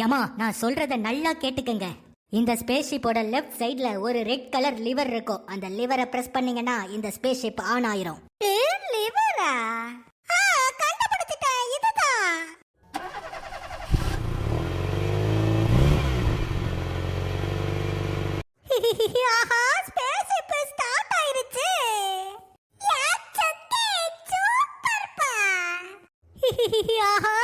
யமா நான் சொல்றத நல்லா கேட்டுக்கங்க. இந்த ஸ்பேஸ் ஷிப்போட லெஃப்ட் சைடுல ஒரு ரெட் கலர் லிவர் இருக்கும். அந்த லிவரை பிரஸ் பண்ணீங்கன்னா இந்த ஸ்பேஸ் ஷிப் ஆன் ஆயிரும் லிவரா கண்டுபிடிச்சிட்டேன். இதுதான். ஆஹா ஸ்பேஸ் ஷிப் ஸ்டார்ட் ஆயிருச்சு ஆஹா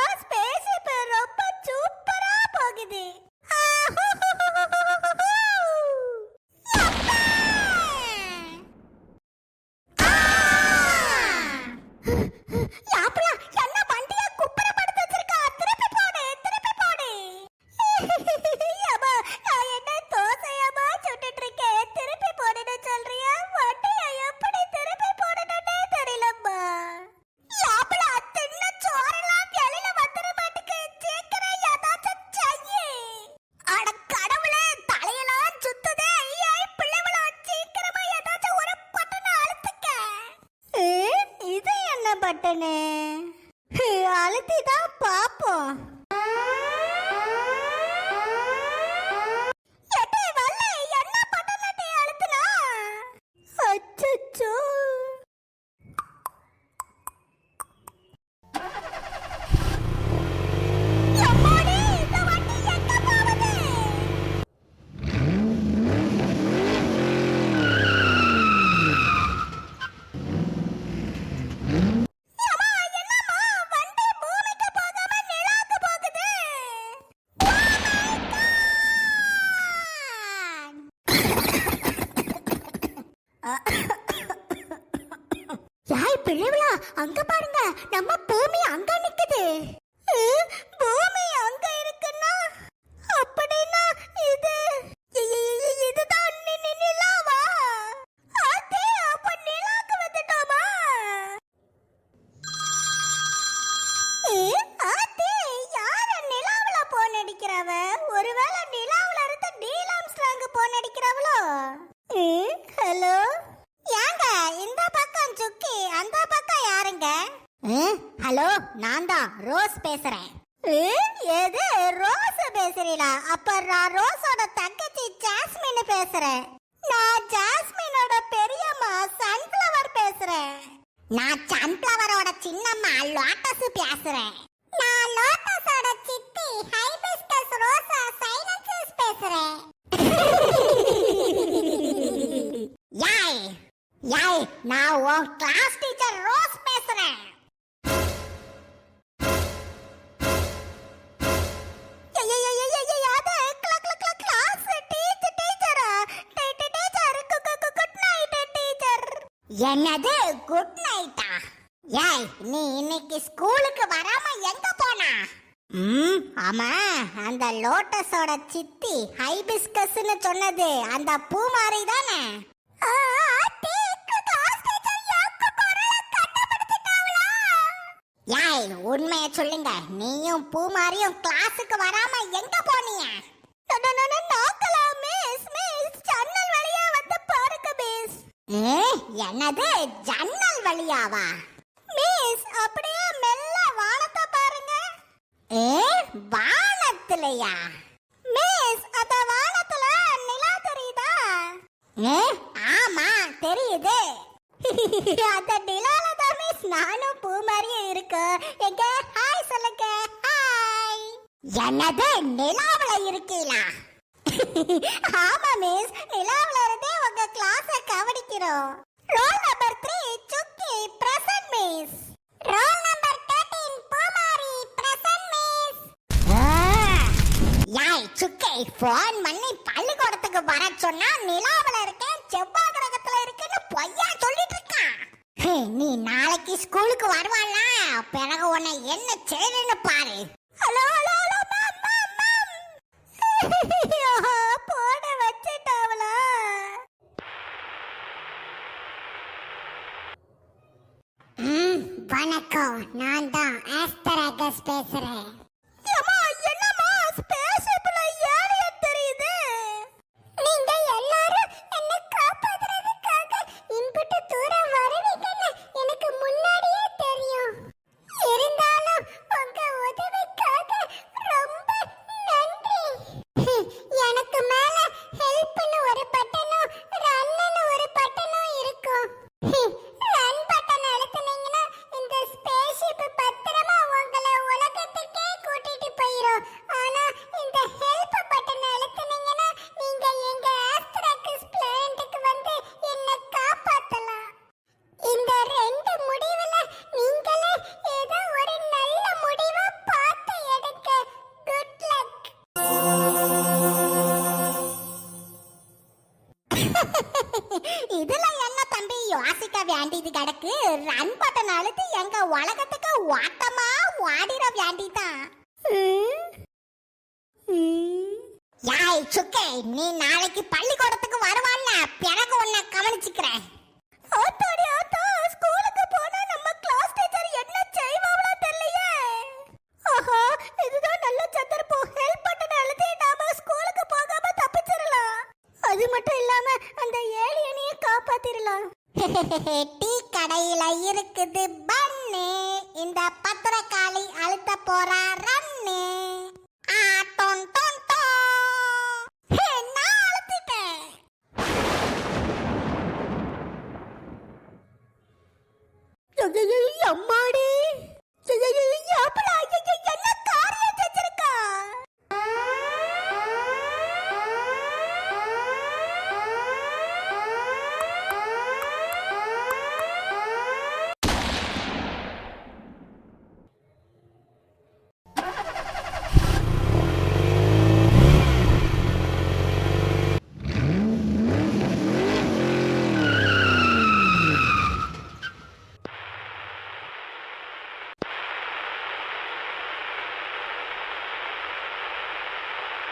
மாட்டேனே. பட்டனு அழுத்தி தான் பாப்போம் அங்க பாருங்க நம்ம பூமி அங்க நிக்குது. பூமி ஹலோ நான் தான் ரோஸ் பேசுறேன். எது ரோஸ் பேசுறீங்களா அப்ப நான் ரோஸோட தங்கச்சி ஜாஸ்மின் பேசுறேன். நான் ஜாஸ்மினோட பெரியம்மா சன்ஃப்ளவர் பேசுறேன். நான் சன்ஃப்ளவரோட சின்னம்மா லோட்டஸ் பேசுறேன். நான் லோட்டஸோட சித்தி ஹைபிஸ்கஸ் ரோசா சைனன்சஸ் பேசுறேன். யாய் யாய் நான் உன் கிளாஸ் டீச்சர் ரோஸ் பேசுறேன். என்னது குட் நைட்டா ஏய் நீ இன்னைக்கு ஸ்கூலுக்கு வராம எங்க போனா? ம் ஆமா அந்த லோட்டஸோட சித்தி ஹைபிஸ்கஸ்னு சொன்னது அந்த பூ மாதிரி தானே யாய் உண்மையை சொல்லுங்க நீயும் பூ மாதிரியும் கிளாஸுக்கு வராம எங்க போனீங்க? என்னது? ஜன்னல் வழியாவா? மிஸ் அப்படியே மெல்ல வானத்தை பாருங்க. ஏ வானத்திலையா? மிஸ் அந்த வானத்துல நிலா தெரியுதா? ஏ ஆமா தெரியுது. அந்த நிலால தான் மிஸ் நானும் பூ மாதிரியே இருக்கு. எங்க? ஹாய் சொல்லுங்க. ஹாய் என்னது? நிலாவுல இருக்கீங்களா? ஆமா மிஸ் கவனிக்கிறோம் ரோல் நம்பர் த்ரீ சுக்கி present miss roll number thirteen பூமாரி பிரசன்ட் மிஸ் யாய் சுக்கி ஃபோன் பண்ணி பள்ளிக்கூடத்துக்கு வர சொன்னா நிலாவுல இருக்கேன் செவ்வாய் கிரகத்துல இருக்குன்னு பொய்யா சொல்லிட்டு இருக்கான் நீ நாளைக்கு ஸ்கூலுக்கு வருவானா பிறகு உன்னை என்ன செய்யணும்னு பாரு. ஹலோ வணக்கம். நான் தான் ஆஸ்தராகஸ் பேசுறேன். எனக்கு ரன் பட்டன் அழுத்து எங்க உலகத்துக்கு ஓட்டமா ஓடிட வேண்டிதான் யாய் சுக்கே நீ நாளைக்கு பள்ளிக்கூடத்துக்கு வருவான்ல. பிறகு உன்னை கவனிச்சுக்கிறேன். டீ கடையில இருக்குது பண்ணு. இந்த பத்திரக்காளி அழுத்த போறா ரன்னு.